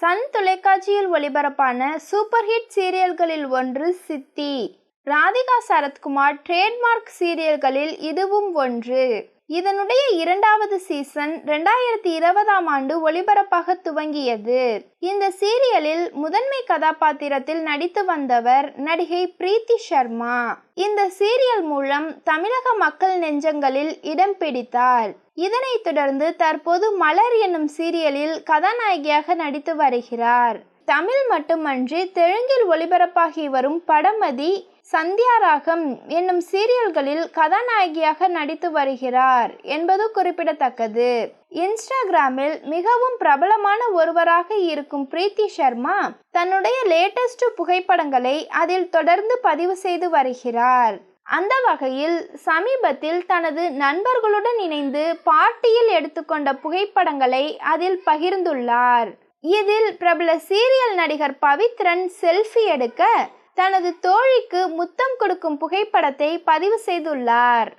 Sun தொலைக்காட்சியில் ஒளிபரப்பான super hit சீரியல்களில் ஒன்று சித்தி. ராதிகா சரத்குமார் ட்ரேட்மார்க் சீரியல்களில் இதுவும் ஒன்று. இதனுடைய இரண்டாவது சீசன் ரெண்டாயிரத்தி இருபதாம் ஆண்டு ஒளிபரப்பாக துவங்கியது. இந்த சீரியலில் முதன்மை கதாபாத்திரத்தில் நடித்து வந்தவர் நடிகை பிரீத்தி சர்மா இந்த சீரியல் மூலம் தமிழக மக்கள் நெஞ்சங்களில் இடம் பிடித்தார். இதனைத் தொடர்ந்து தற்போது மலர் என்னும் சீரியலில் கதாநாயகியாக நடித்து வருகிறார். தமிழ் மட்டுமன்றி தெலுங்கில் ஒளிபரப்பாகி வரும் படமதி சந்தியாராகம் என்னும் சீரியல்களில் கதாநாயகியாக நடித்து வருகிறார் என்பது குறிப்பிடத்தக்கது. இன்ஸ்டாகிராமில் மிகவும் பிரபலமான ஒருவராக இருக்கும் பிரீத்தி சர்மா தன்னுடைய லேட்டஸ்ட் புகைப்படங்களை அதில் தொடர்ந்து பதிவு செய்து வருகிறார். அந்த வகையில் சமீபத்தில் தனது நண்பர்களுடன் இணைந்து பார்ட்டியில் எடுத்துக்கொண்ட புகைப்படங்களை அதில் பகிர்ந்துள்ளார். இதில் பிரபல சீரியல் நடிகர் பவித்ரன் செல்ஃபி எடுக்க தனது தோழிக்கு முத்தம் கொடுக்கும் புகைப்படத்தை பதிவு செய்துள்ளார்.